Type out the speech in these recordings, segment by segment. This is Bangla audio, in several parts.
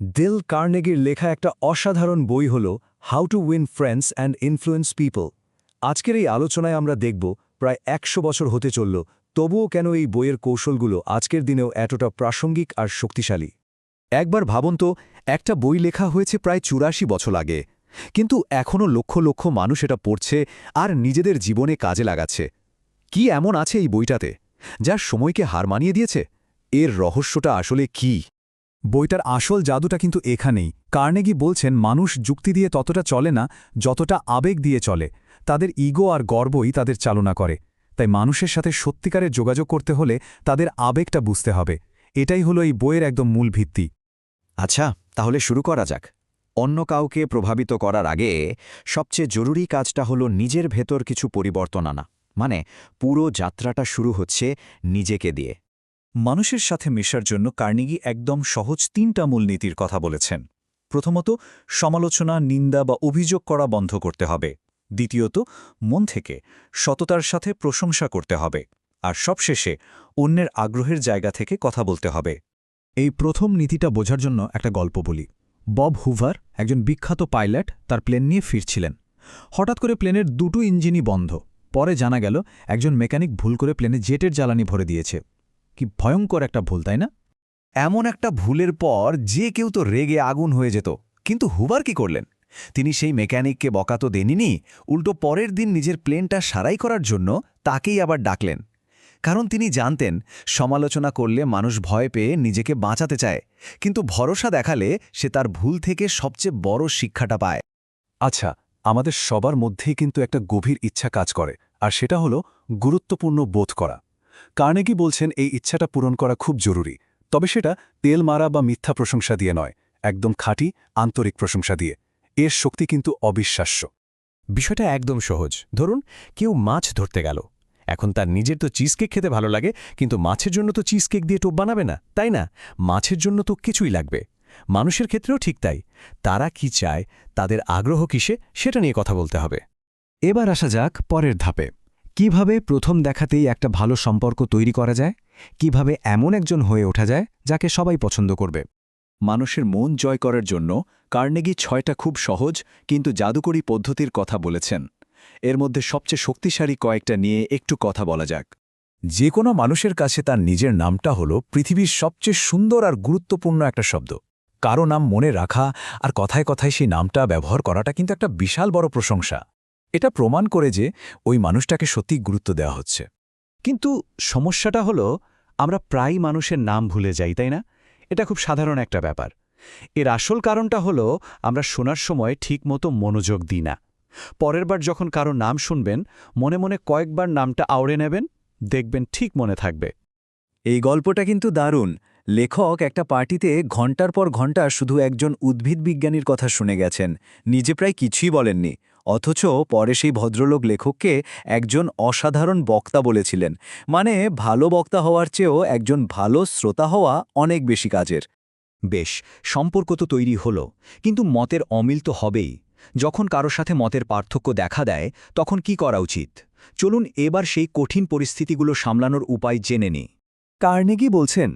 ডিল কার্নেগির লেখা একটা অসাধারণ বই হল how to win friends and influence people. আজকের এই আলোচনায় আমরা দেখব প্রায় একশো বছর হতে চলল, তবুও কেন এই বইয়ের কৌশলগুলো আজকের দিনেও এতটা প্রাসঙ্গিক আর শক্তিশালী? একবার ভাবুন তো, একটা বই লেখা হয়েছে প্রায় চুরাশি বছর আগে। কিন্তু এখনও লক্ষ লক্ষ মানুষ এটা পড়ছে আর নিজেদের জীবনে কাজে লাগাচ্ছে। কি এমন আছে এই বইটাতে যার সময়কে হার মানিয়ে দিয়েছে? এর রহস্যটা আসলে কি? বইটার আসল জাদুটা কিন্তু এখানেই। কার্নেগি বলছেন, মানুষ যুক্তি দিয়ে ততটা চলে না, যতটা আবেগ দিয়ে চলে। তাদের ইগো আর গর্বই তাদের চালনা করে। তাই মানুষের সাথে সত্যিকারের যোগাযোগ করতে হলে তাদের আবেগটা বুঝতে হবে। এটাই হলো এই বইয়ের একদম মূল ভিত্তি। আচ্ছা তাহলে শুরু করা যাক। অন্য কাউকে প্রভাবিত করার আগে সবচেয়ে জরুরি কাজটা হলো নিজের ভেতর কিছু পরিবর্তন আনা। মানে পুরো যাত্রাটা শুরু হচ্ছে নিজেকে দিয়ে। মানুষের সাথে মেশার জন্য কার্নিগি একদম সহজ তিনটা মূলনীতির কথা বলেছেন। প্রথমত, সমালোচনা, নিন্দা বা অভিযোগ করা বন্ধ করতে হবে। দ্বিতীয়ত, মন থেকে সততার সাথে প্রশংসা করতে হবে। আর সবশেষে, অন্যের আগ্রহের জায়গা থেকে কথা বলতে হবে। এই প্রথম নীতিটা বোঝার জন্য একটা গল্প বলি। বব হুভার, একজন বিখ্যাত পাইলট, তার প্লেন নিয়ে ফিরছিলেন। হঠাৎ করে প্লেনের দুটো ইঞ্জিনই বন্ধ। পরে জানা গেল, একজন মেকানিক ভুল করে প্লেনে জেটের জ্বালানি ভরে দিয়েছে। কি ভয়ঙ্কর একটা ভুল, তাই না? এমন একটা ভুলের পর যে কেউ তো রেগে আগুন হয়ে যেত, কিন্তু হুবার কি করলেন? তিনি সেই মেকানিককে বকা তো দেননি, উল্টো পরের দিন নিজের প্লেনটা সারাই করার জন্য তাকেই আবার ডাকলেন। কারণ তিনি জানতেন, সমালোচনা করলে মানুষ ভয় পেয়ে নিজেকে বাঁচাতে চায়, কিন্তু ভরসা দেখালে সে তার ভুল থেকে সবচেয়ে বড় শিক্ষাটা পায়। আচ্ছা আমাদের সবার মধ্যেই কিন্তু একটা গভীর ইচ্ছা কাজ করে, আর সেটা হলো গুরুত্বপূর্ণ বোধ করা। কার্নেগি বলছেন এই ইচ্ছাটা পূরণ করা খুব জরুরি, তবে সেটা তেল মারা বা মিথ্যা প্রশংসা দিয়ে নয়, একদম খাঁটি, আন্তরিক প্রশংসা দিয়ে। এর শক্তি কিন্তু অবিশ্বাস্য। বিষয়টা একদম সহজ। ধরুন, কেউ মাছ ধরতে গেল। এখন তার নিজের তো চিজকেক খেতে ভালো লাগে, কিন্তু মাছের জন্য তো চিজকেক দিয়ে টোপ বানাবে না, তাই না? মাছের জন্য তো কিছুই লাগবে। মানুষের ক্ষেত্রেও ঠিক তাই। তারা কি চায়, তাদের আগ্রহ কিসে, সেটা নিয়ে কথা বলতে হবে। এবার আসা যাক পরের ধাপে। কীভাবে প্রথম দেখাতেই একটা ভালো সম্পর্ক তৈরি করা যায়? কীভাবে এমন একজন হয়ে ওঠা যায় যাকে সবাই পছন্দ করবে? মানুষের মন জয় করার জন্য কার্নেগি ছয়টা খুব সহজ কিন্তু জাদুকরী পদ্ধতির কথা বলেছেন। এর মধ্যে সবচেয়ে শক্তিশালী কয়েকটা নিয়ে একটু কথা বলা যাক। যে কোনো মানুষের কাছে তার নিজের নামটা হলো পৃথিবীর সবচেয়ে সুন্দর আর গুরুত্বপূর্ণ একটা শব্দ। কারও নাম মনে রাখা আর কথায় কথায় সেই নামটা ব্যবহার করাটা কিন্তু একটা বিশাল বড় প্রশংসা। এটা প্রমাণ করে যে ওই মানুষটাকে সত্যি গুরুত্ব দেওয়া হচ্ছে। কিন্তু সমস্যাটা হলো, আমরা প্রায় মানুষের নাম ভুলে যাই, তাই না? এটা খুব সাধারণ একটা ব্যাপার। এর আসল কারণটা হলো, আমরা শোনার সময় ঠিকমতো মনোযোগ দিই না। পরের বার যখন কারও নাম শুনবেন, মনে মনে কয়েকবার নামটা আওড়ে নেবেন, দেখবেন ঠিক মনে থাকবে। এই গল্পটা কিন্তু দারুণ। লেখক একটা পার্টিতে ঘণ্টার পর ঘণ্টা শুধু একজন উদ্ভিদ বিজ্ঞানীর কথা শুনে গেছেন। নিজে প্রায় কিছুই বলেননি। অথচ পরে সেই ভদ্রলোক লেখককে একজন অসাধারণ বক্তা বলেছিলেন। মানে ভালো বক্তা হওয়ার চেয়েও একজন ভালো শ্রোতা হওয়া অনেক বেশি কাজের। বেশ সম্পর্ক তো তৈরি হলো কিন্তু মতের অমিল তো হবেই। যখন কারও সাথে মতের পার্থক্য দেখা দেয় তখন কি করা উচিত? চলুন এবার সেই কঠিন পরিস্থিতিগুলো সামলানোর উপায় জেনে নিই। কার্নেগি বলছেন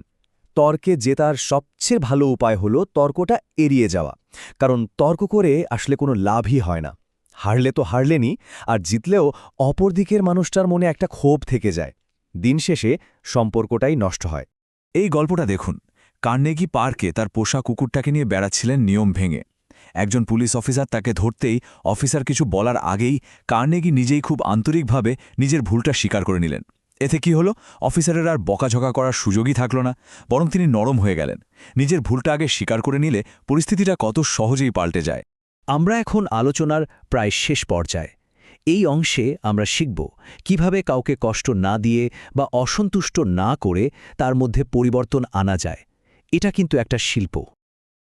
তর্কে জেতার সবচেয়ে ভালো উপায় হলো তর্কটা এড়িয়ে যাওয়া। কারণ তর্ক করে আসলে কোনো লাভই হয় না। হারলে তো হারলেনি আর জিতলেও অপর দিকের মানুষটার মনে একটা ক্ষোভ থেকে যায়। দিন শেষে সম্পর্কটাই নষ্ট হয়। এই গল্পটা দেখুন। কার্নেগি পার্কে তার পোষা কুকুরটাকে নিয়ে বেড়াচ্ছিলেন নিয়ম ভেঙে। একজন পুলিশ অফিসার তাকে ধরতেই অফিসার কিছু বলার আগেই কার্নেগি নিজেই খুব আন্তরিকভাবে নিজের ভুলটা স্বীকার করে নিলেন। এতে কি হলো? অফিসারের আর বকাঝকা করার সুযোগই থাকল না, বরং তিনি নরম হয়ে গেলেন। নিজের ভুলটা আগে স্বীকার করে নিলে পরিস্থিতিটা কত সহজেই পাল্টে যায়। আমরা এখন আলোচনার প্রায় শেষ পর্যায়ে। এই অংশে আমরা শিখব কীভাবে কাউকে কষ্ট না দিয়ে বা অসন্তুষ্ট না করে তার মধ্যে পরিবর্তন আনা যায়। এটা কিন্তু একটা শিল্প।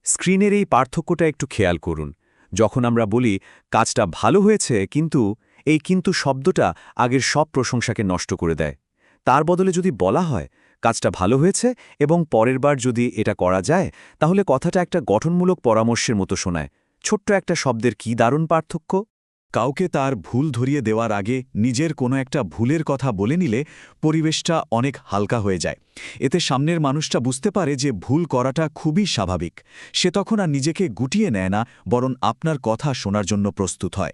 স্ক্রিনের এই পার্থক্যটা একটু খেয়াল করুন। যখন আমরা বলি, কাজটা ভালো হয়েছে, কিন্তু এই কিন্তু শব্দটা আগের সব প্রশংসাকে নষ্ট করে দেয়। তার বদলে যদি বলা হয়, কাজটা ভালো হয়েছে এবং পরের বার যদি এটা করা যায়, তাহলে কথাটা একটা গঠনমূলক পরামর্শের মতো শোনায়। ছোট্ট একটা শব্দের কি দারুণ পার্থক্য? কাউকে তার ভুল ধরিয়ে দেওয়ার আগে নিজের কোনো একটা ভুলের কথা বলে নিলে পরিবেশটা অনেক হালকা হয়ে যায়। এতে সামনের মানুষটা বুঝতে পারে যে ভুল করাটা খুবই স্বাভাবিক। সে তখন আর নিজেকে গুটিয়ে নেয় না, বরং আপনার কথা শোনার জন্য প্রস্তুত হয়।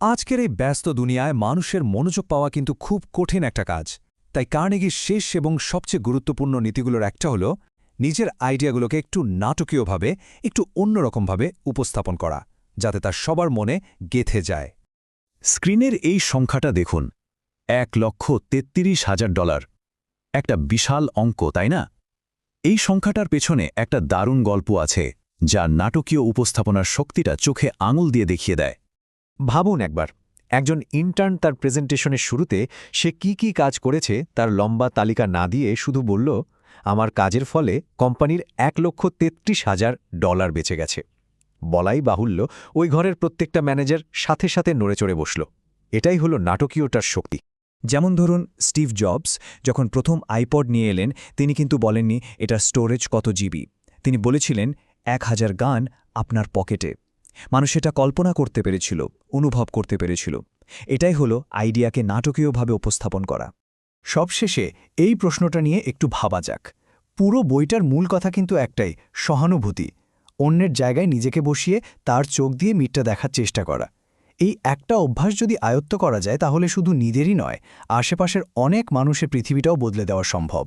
আজকের এই ব্যস্ত দুনিয়ায় মানুষের মনোযোগ পাওয়া কিন্তু খুব কঠিন একটা কাজ। তাই কার্নেগির শেষ এবং সবচেয়ে গুরুত্বপূর্ণ নীতিগুলোর একটা হল নিজের আইডিয়াগুলোকে একটু নাটকীয়ভাবে, একটু অন্যরকমভাবে উপস্থাপন করা, যাতে তার সবার মনে গেথে যায়। স্ক্রিনের এই সংখ্যাটা দেখুন, এক লক্ষ তেত্রিশ হাজার ডলার। একটা বিশাল অঙ্ক, তাই না? এই সংখ্যাটার পেছনে একটা দারুণ গল্প আছে, যা নাটকীয় উপস্থাপনার শক্তিটা চোখে আঙুল দিয়ে দেখিয়ে দেয়। ভাবুন একবার, একজন ইন্টার্ন তার প্রেজেন্টেশনের শুরুতে সে কি কি কাজ করেছে, তার লম্বা তালিকা না দিয়ে শুধু বলল আমার কাজের ফলে কোম্পানির এক লক্ষ তেত্রিশ হাজার ডলার বেঁচে গেছে। বলাই বাহুল্য, ওই ঘরের প্রত্যেকটা ম্যানেজার সাথে সাথে নড়ে চড়ে বসল। এটাই হলো নাটকীয়টার শক্তি। যেমন ধরুন, স্টিভ জবস যখন প্রথম আইপড নিয়ে এলেন, তিনি কিন্তু বলেননি, এটা স্টোরেজ কত জিবি? তিনি বলেছিলেন, এক হাজার গান আপনার পকেটে। মানুষ এটা কল্পনা করতে পেরেছিল, অনুভব করতে পেরেছিল। এটাই হলো আইডিয়াকে নাটকীয়ভাবে উপস্থাপন করা। সবশেষে এই প্রশ্নটা নিয়ে একটু ভাবা যাক। পুরো বইটার মূল কথা কিন্তু একটাই, সহানুভূতি। অন্যের জায়গায় নিজেকে বসিয়ে তার চোখ দিয়ে মিটটা দেখার চেষ্টা করা। এই একটা অভ্যাস যদি আয়ত্ত করা যায়, তাহলে শুধু নিজেরই নয়, আশেপাশের অনেক মানুষের পৃথিবীটাও বদলে দেওয়া সম্ভব।